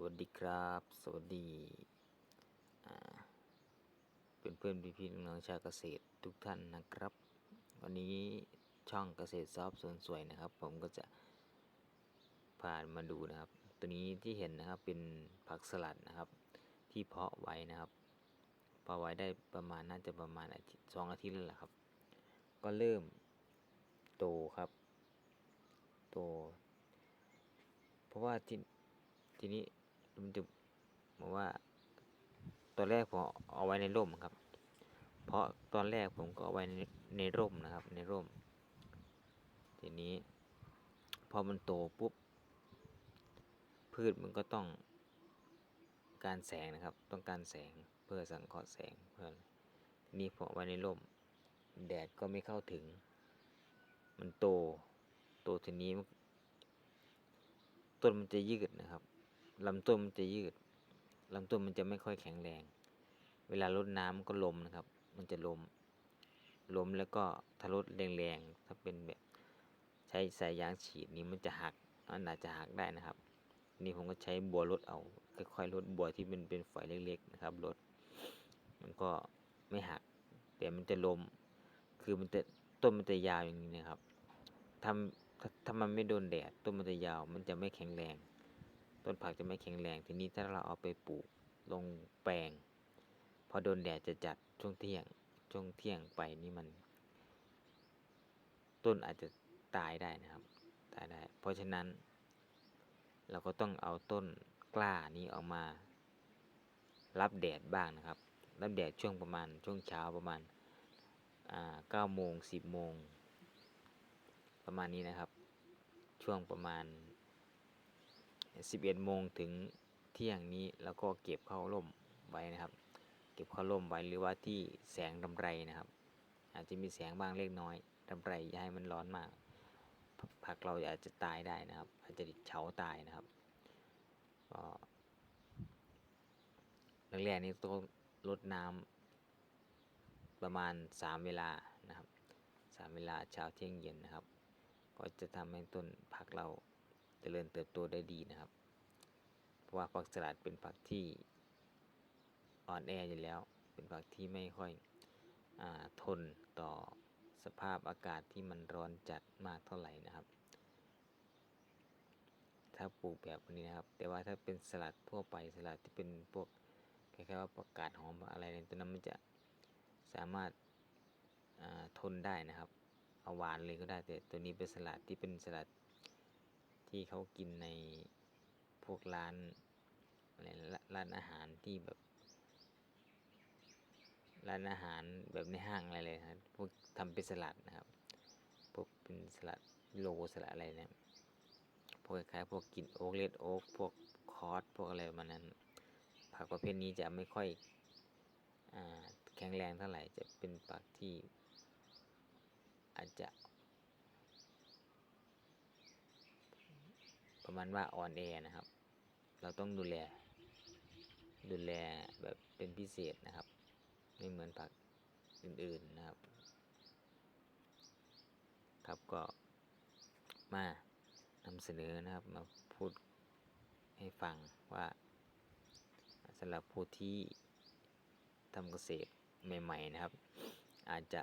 วัสดีครับ สวัสดีอ่าเพื่อนๆพี่ๆน้องชาวเกษตรทุกท่านนะครับ วันนี้ช่องเกษตรซอฟสวนสวยนะครับ ผมก็จะผ่านมาดูนะครับ ตัวนี้ที่เห็นนะครับเป็นผักสลัดนะครับ ที่เพาะไว้นะครับเพาะไว้ได้ประมาณน่าจะประมาณอาทิตย์สองอาทิตย์แล้วแหละครับ ก็เริ่มโตครับ โต เพราะว่าที่ทีนี้ มันจะบอกว่าตอนแรกผมเอาไว้ในร่มครับ เพราะตอนแรกผมก็เอาไว้ในในร่มนะครับ ในร่ม ทีนี้ พอมันโตปุ๊บ พืชมันก็ต้องการแสงนะครับ ต้องการแสงเพื่อสังเคราะห์แสงเพื่อนี้ผมเอไว้ในร่ม แดดก็ไม่เข้าถึง มันโต โตทีนี้ต้นมันจะยืดนะครับ ลำต้นมันจะยืดลำต้นมันจะไม่ค่อยแข็งแรง เวลารดน้ำมันก็ลมนะครับ มันจะลมล้มแล้วก็ถ้ารดแรงๆถ้าเป็นแบบใช้สายยางฉีดนี้มันจะหักมันอาจจะหักได้นะครับ นี่ผมก็ใช้บัวรดเอาค่อยๆลดบัวที่มันเป็นฝอยเล็กๆนะครับลดมันก็ไม่หัก แต่มันจะลมคือมันจะต้นมันจะยาวอย่างนี้นะครับทำถ้าถ้ามันไม่โดนแดดต้นมันจะยาว มันจะไม่แข็งแรง ต้นผักจะไม่แข็งแรง ทีนี้ถ้าเราเอาไปปลูกลงแปลง พอโดนแดดจะจัดช่วงเที่ยง ช่วงเที่ยงไปนี่มัน ต้นอาจจะตายได้นะครับ ตายได้ เพราะฉะนั้น เราก็ต้องเอาต้นกล้านี้ออกมา รับแดดบ้างนะครับ รับแดดช่วงประมาณช่วงเช้าประมาณเก้าโมงสิบโมงประมาณนี้นะครับ ช่วงประมาณ 11โมงถึงเที่ยงนี้แล้วก็เก็บเข้าร่มไว้นะครับ เก็บเข้าร่มไว้หรือว่าที่แสงรำไรนะครับ อาจจะมีแสงบ้างเล็กน้อยรำไรอย่าให้มันร้อนมาก ผักเราอาจจะตายได้นะครับ อาจจะเฉาตายนะครับก็แรกๆนี้ต้องลดน้ำประมาณ 3 เวลานะครับ 3 เวลาเช้าเที่ยงเย็นนะครับ ก็จะทำให้ต้นผักเรา เจริญเติบโตได้ดีนะครับ เพราะว่าผักสลัดเป็นผักที่อ่อนแออยู่แล้ว เป็นผักที่ไม่ค่อยอทนต่อสภาพอากาศที่มันร้อนจัดมากเท่าไหร่นะครับ ถ้าปลูกแบบนี้นะครับ แต่ว่าถ้าเป็นสลัดทั่วไปสลัดที่เป็นพวกคล้ายๆว่าประกาศหอมอะไรเนี่ยตัวนั้นมันจะสามารถทนได้นะครับ เอาหวานเลยก็ได้แต่ตัวนี้เป็นสลัดที่เป็นสลัด ที่เขากินในพวกร้านอะไรร้านอาหารที่แบบ ร้านอาหารแบบในห้างอะไรเลยครับพวกทำเป็นสลัดนะครับ พวกเป็นสลัดโลสลัดอะไรเนี่ยพวกคล้ายพวกกินโอ๊กเลดโอ๊กพวกคอสพวกอะไรมันนั้นผักประเภทนี้จะไม่ค่อยอแข็งแรงเท่าไหร่จะเป็นผักที่อาจจะ ประมาณว่าอ่อนแอนะครับ เราต้องดูแล ดูแลแบบเป็นพิเศษนะครับ ไม่เหมือนผักอื่นๆนะครับ ครับก็มานำเสนอนะครับมาพูดให้ฟังว่าสำหรับผู้ที่ทำเกษตรใหม่ ๆ นะครับ อาจจะ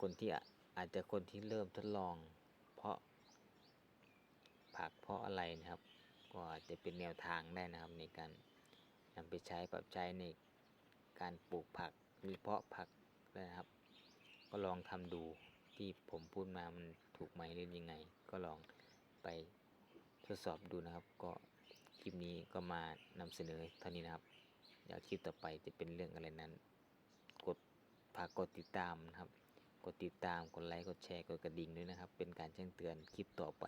คนที่อาจจะคนที่เริ่มทดลอง เพราะผักเพราะ อะไรนะครับ ก็อาจจะเป็นแนวทางได้นะครับในการนำไปใช้ปรับใช้ในการปลูกผักหรือเพาะผักนะครับ ก็ลองทำดูที่ผมพูดมามันถูกไหมหรือยังไง ก็ลองไปทดสอบดูนะครับ ก็คลิปนี้ก็มานำเสนอเท่านี้นะครับเดี๋ยวคลิปต่อไปจะเป็นเรื่องอะไรนั้น กดฝากกดติดตามนะครับ กดติดตาม กดไลค์ กดแชร์ กดกระดิ่งด้วยนะครับ เป็นการแจ้งเตือนคลิปต่อไป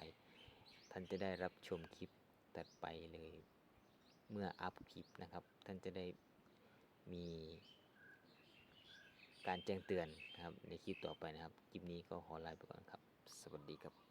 านจะได้รับชมคลิปตัดไปเลย เมื่ออัพคลิปนะครับ ท่านจะได้มีการแจ้งเตือนนะครับในคลิปต่อไปนะครับ คลิปนี้ก็ขอลาไปก่อนครับ สวัสดีครับ